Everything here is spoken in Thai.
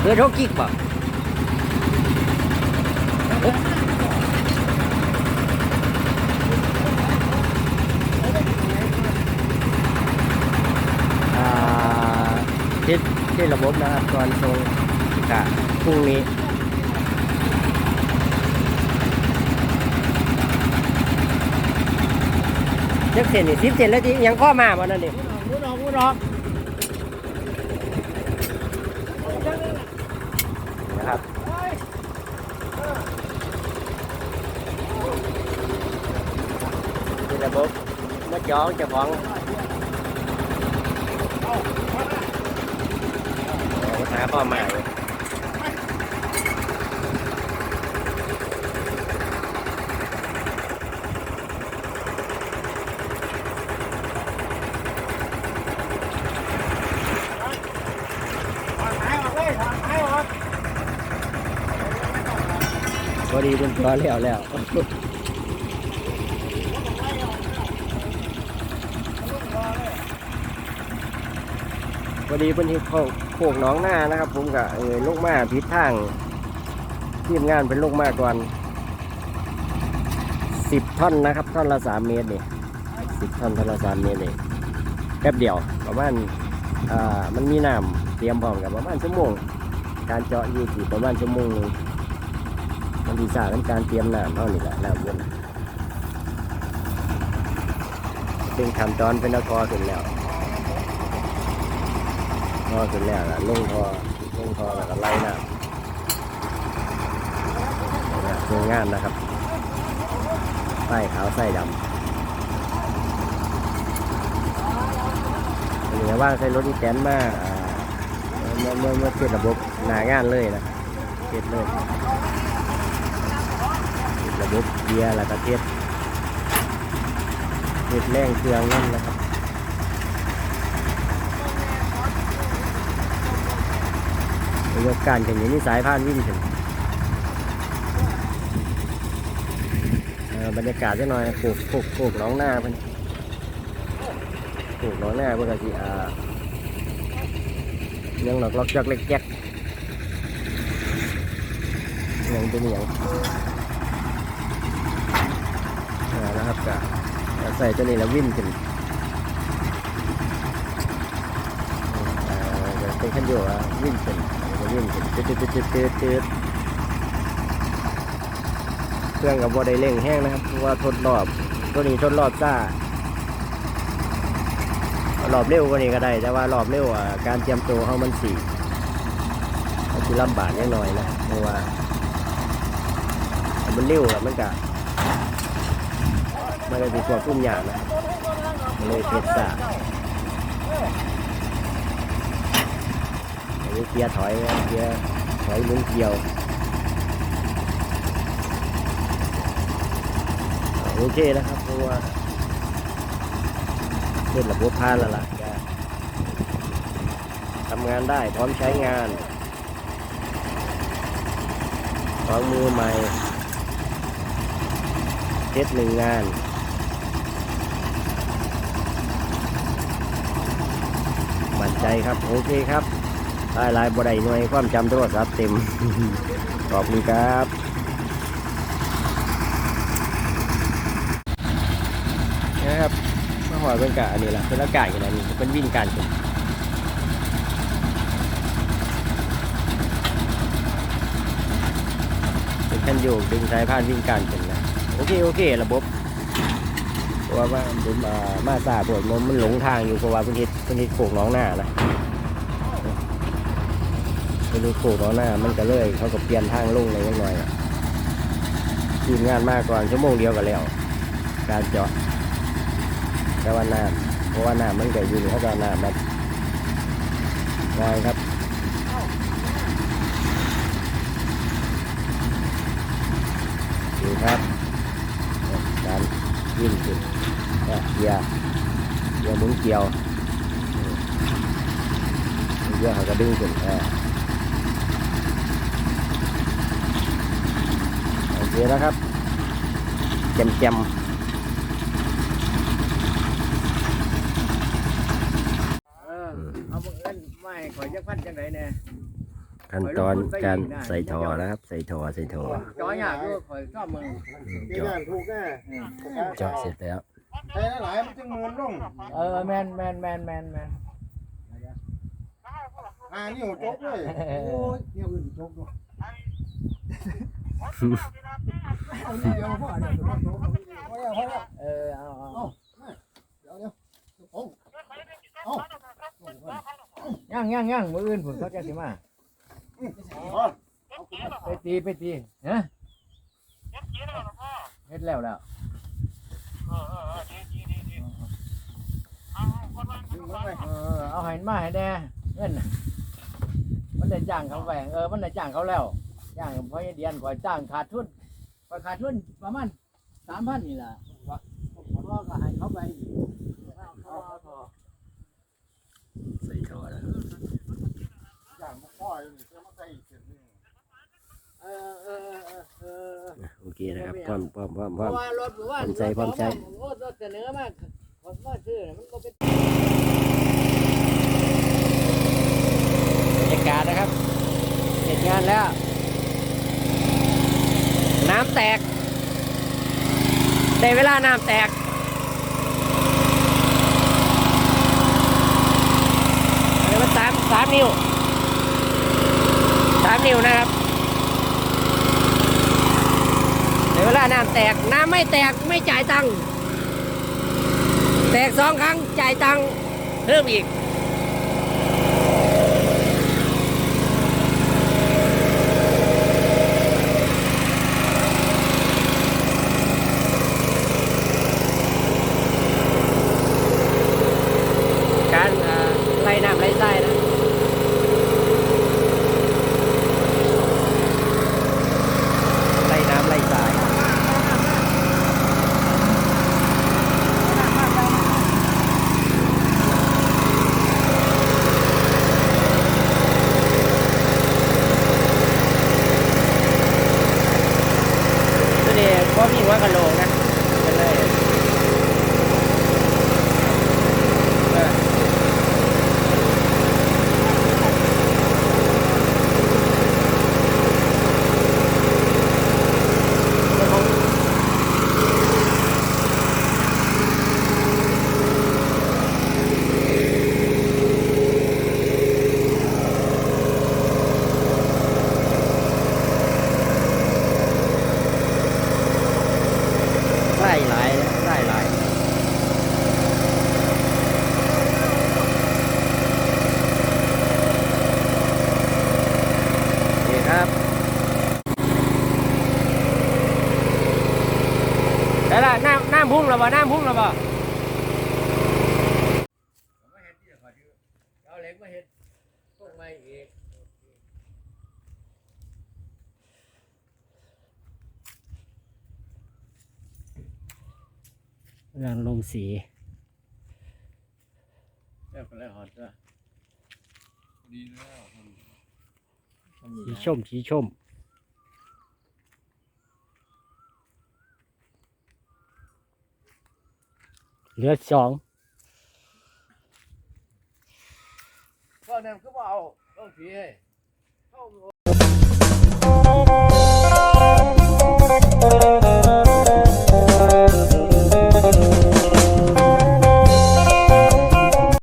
เพื่อโทรกิกบ่อ่าที่ที่ระบบนะครับก่อนส่งกะพรุ่งนี้เจ็ดเซนนี่สิบเซนแล้วที่ยังข้อมาบ่นั่นนี่พูดออกพูดออก นะครับ คือระบบมาจ้องเจ้า พอดีเป็นตัวแล้วแล้วพอดีเป็นที่เขาโคกหน้องหน้านะครับ ผมกับเออลูกมาพิษทางทีมงานเป็นลูกมาก่อนสิบท่อนนะครับ ท่อนละสามเมตรนี่สิบท่อนท่อนละสามเมตรนี่แป๊บเดียวประมาณอ่ามันมีน้ำเตรียมพร้อมกับประมาณชั่วโมง การเจาะอยู่ที่ประมาณชั่วโมงนึงมันดีสาเป็นการเตรียมน้ำเท่านี้แหละน้ำวนเป็นขั้นตอนเป็นนครถึงแล้ว พอถึงแล้วล่ะลงทอลงทอแล้วก็ไล่น้ำเนี่ยงานนะครับป้ายขาวไส้ดำอันนี้ว่าใช้รถอีแตนมาเมื่อเมื่อเมื่อเสร็จระบบหนางานเลยนะเสร็จเลยเสร็จระบบเกียร์แล้วก็เทสเทสแรงเครื่องนั่นนะครับ ยกการกันอย่างนี้สายพานวิ่งถึงบรรยากาศจะหน่อยปลูกปลูกปลูกน้องหน้าเพิ่นปลูกน้องหน้าเพื่อที่อ่ายังหลอกล็อกจักเล็กแจ๊กยังเป็นอย่างนะครับกะใส่ตัวนี้แล้ววิ่งขึ้นเป็นขั้นอยู่อะวิ่งขึ้น ก็วิ่งตืดตืดตืดตืดตืดตืดเครื่องกับบอได้เร่งแห้งนะครับเพราะว่าทดรอบตัวนี้ทดรอบซ่ารอบเร็วกว่านี้ก็ได้ แต่ว่ารอบเร็วอะการเตรียมตัวเขามันสี่มันจะลำบากนิดหน่อยนะเพราะว่า มันเร็วอะมันกะมันก็จะควบคุมยากนะมันเลยเทสซ่า เกียร์ถอยเกียร์ถอยหมุนเกี่ยวโอเคนะครับเพราะว่าเล่นระบบพานแล้วล่ะทำงานได้พร้อมใช้งานของมือใหม่เทสหนึ่งงานมั่นใจครับ โอเคครับ ลายลายบดได้หน่วยความจำโทรศัพท์เต็ม ขอบคุณครับนะครับมาหอยเป็นกะอันนี้แหละเป็นอากาศกันอันนี้เป็นวิ่งการกันเป็นขั้นโยกดึงสายพานวิ่งการกันนะโอเคโอเคระบบเพราะว่าว่าผมอ่ามาซาปวดมันหลงทางอยู่เพราะว่าเพื้นที่พื้นที่โขกหน้องหน้านะ ไปดูโขกล้อหน้ามันก็เลยเขาก็เปลี่ยนทางลงเลยนิดหน่อยทีมงานมากก่อนชั่วโมงเดียวกันแล้ว การเจาะแต่ว่าน้ำเพราะว่าน้ำมันก็อยู่เขาจะเอาน้ำมาง่ายครับดูครับการวิ่งขึ้นอะเกียร์เกียร์หมุนเกลียวเกียร์เขาก็ดึงขึ้นอ่า โอเคแล้วครับเจ็มเจ็มเออเอาบังเอิญว่ามาให้ข่อยจักพันจังไดแน่ขั้นตอนการใส่ทอนะครับ ใส่ทอใส่ทอจอยากอยู่ข่อยชอบมึงอืมที่เจาะนั่นถูกแน่เจาะเสร็จแล้วใช้หลายมันจึงเงินลงเออแม่นแม่นแม่นแม่นแม่นอ่านี่หัวจกเลยโอ้ยเนี่ยอื่นจกด้วย เอาเดียวพ่อเดี๋ยวจกพอแล้วพอแล้วเออเอาเอาเดี๋ยวเดี๋ยวโอ้ย่างย่างย่างมื้ออื่นผุนเขาจะสิมาไปตีไปตีฮะเฮ็ดแล้วแล้วเออเอาให้มาให้แน่เงินน่ะมันได้จ้างเขาไปเออมันได้จ้างเขาแล้วจ้างเพราะเดือนก่อยจ้างขาดทุน ก่อยขาดทุนประมาณสามพันนี่แหละพ่อก็ให้เขาไปเอาเอาเอาใส่ทอแล้วอย่างมันพ่ออยู่นี่จะมาใส่อีกเสร็จนี่เออเออเออเออโอเคนะครับพร้อมพร้อมพร้อมเพพร้อม ราะว่ารถว่าพร้อมใจพร้อมใจโอ้รถเสนอมากผมว่าซื้อน่ะมันก็เป็น บรรยากาศนะครับเสร็จงานแล้ว น้ำแตกได้เวลาน้ำแตกอันนี้มันสามสามนิ้วสามนิ้วนะครับได้เวลาน้ำแตกน้ำไม่แตกไม่จ่ายตังค์แตกสองครั้งจ่ายตังค์เพิ่มอีก การเอ่อไล่น้ำไล่ใต้นะไล่น้ำไล่ทรายตัวนี้ก็มีหัวกะโหลกนะเป็นเลยเออ ไล่หลายไล่หลายนี่ครับแล้วล่ะน้ำน้ำพุ่งแล้วบ่น้ำพุ่งแล้วบ่เอาเหล็กมาเฮ็ดพวกไม้อีกกำลังลงสีแล้วก็แล้วหอดก็สีชมสีชม เหลือสองก็นั่นคือว่เอาต้องผีให้